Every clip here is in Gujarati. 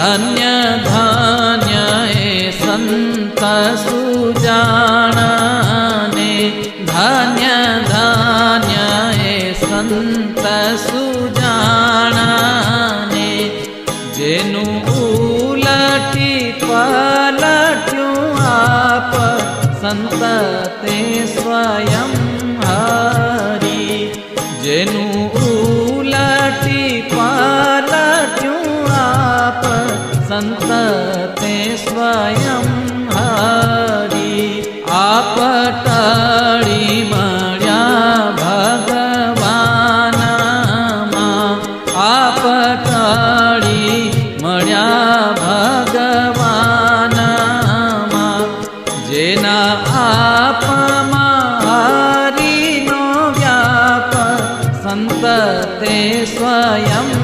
ધન્ય ધન્ય એ સંત સુજાણાને ધન્ય ધન્ય એ સંત સુજાણાને જેનું ઉલટી પલટ્યું આપ સંત તે સ્વયં સંત તે સ્વયં હરી આપ भगवाना મળ્યા ભગવાનમાં આપ ટળી મળ્યા ભગવાનમાં व्याप सन्तते હરિનો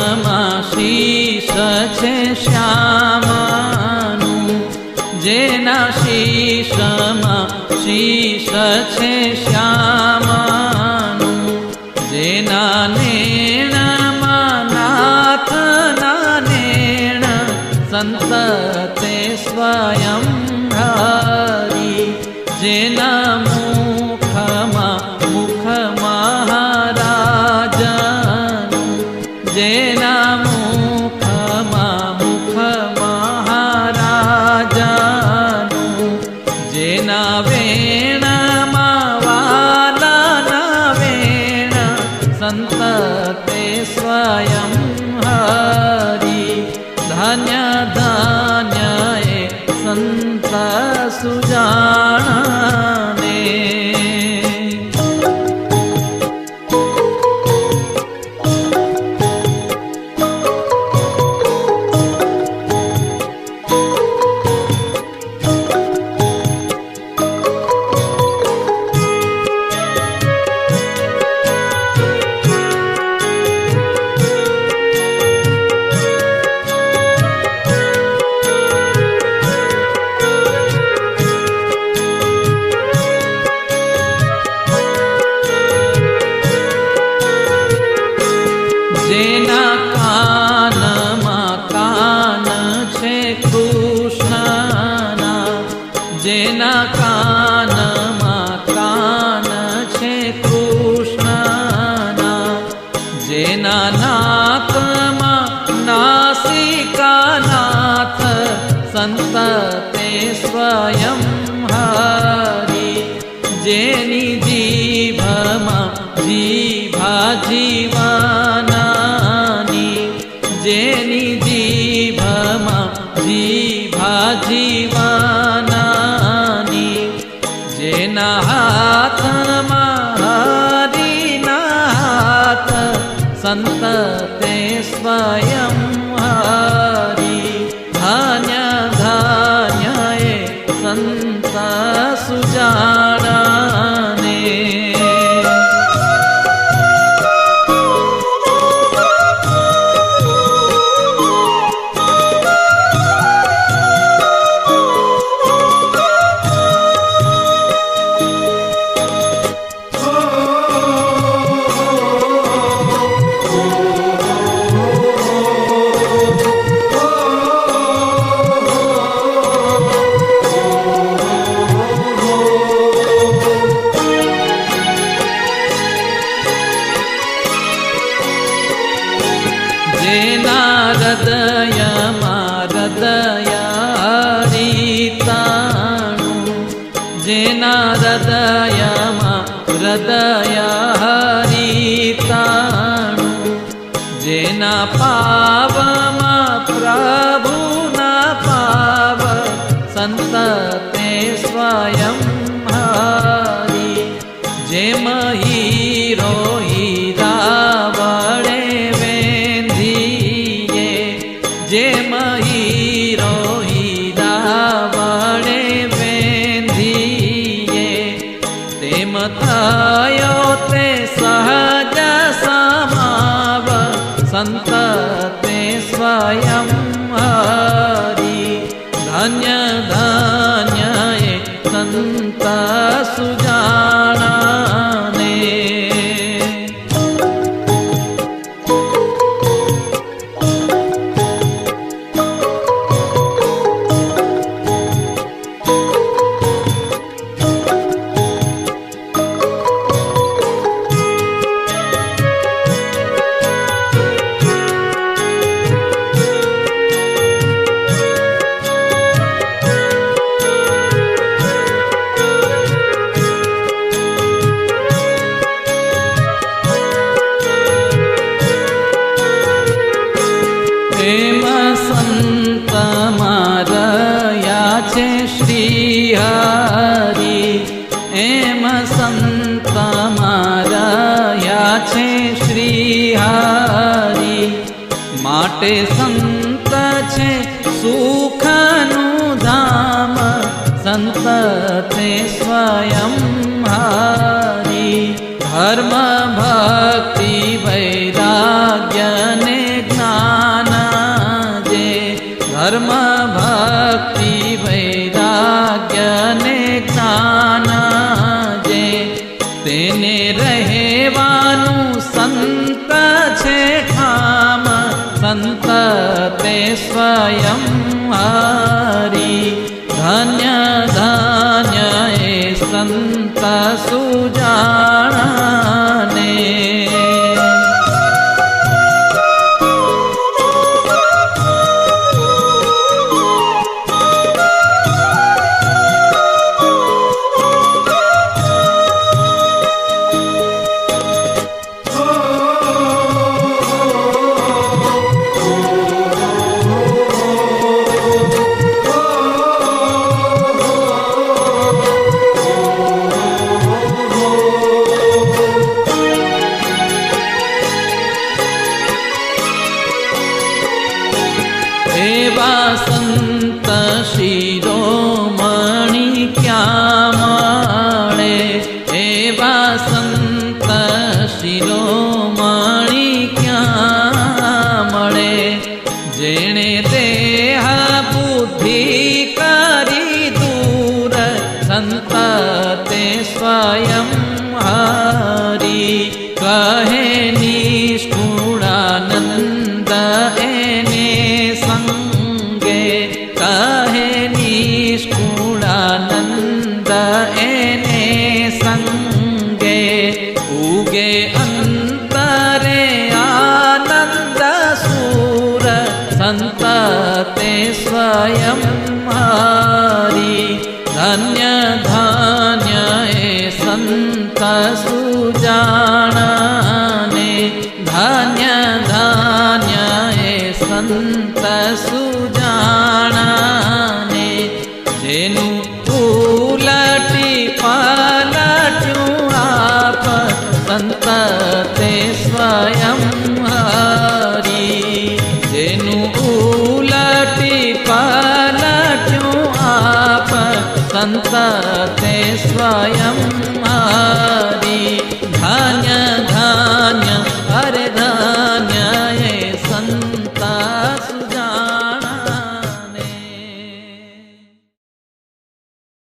શીશમાં શીશ છે શ્યામાનું. જેના શીશમાં શીશ છે શ્યામાનું. જેના નેણમાં નાથના નેણ, સંત તે સ્વયં હરી જેના મુખમાં સ્વયં जीवा जीवानानि जेनाहात्मीनात् सन्तते स्वयं महारि धान्य धान्यय सन्त सुजाना જેના હૃદયમાં હૃદય હરિતાણું જેના હૃદયમાં હૃદય હરિતાણું જેના પાવમાં પ્રભુના ेरोणे वेन्धये ते मयोते सहज समाव समाप सन्तते स्वयं हरि धन्य धन्य सन्त છે શ્રી હરી માટે સંત છે સુખનું ધામ. સંત છે સ્વયં હારી. ધર્મ, ભક્તિ વૈરાગ્ય ને જ્ઞાન જે ધર્મ તે સ્વયં હારી ધન્ય ધન્ય એ સંત કહે નિષ્કુળાનંદ એને સંગે કહે નિષ્કુળાનંદ એને સંગે ઉગે અંતરે આનંદ સુર સંત તે સ્વયં હારી ધન્ય ધન્ય સંત સુજાણાને સંત સુજાણાને જેનું ઉલટી પલટ્યું આપ સંત તે સ્વયં હારી જેનું ઉલટી પલટ્યું આપ સંત તે સ્વયં હારી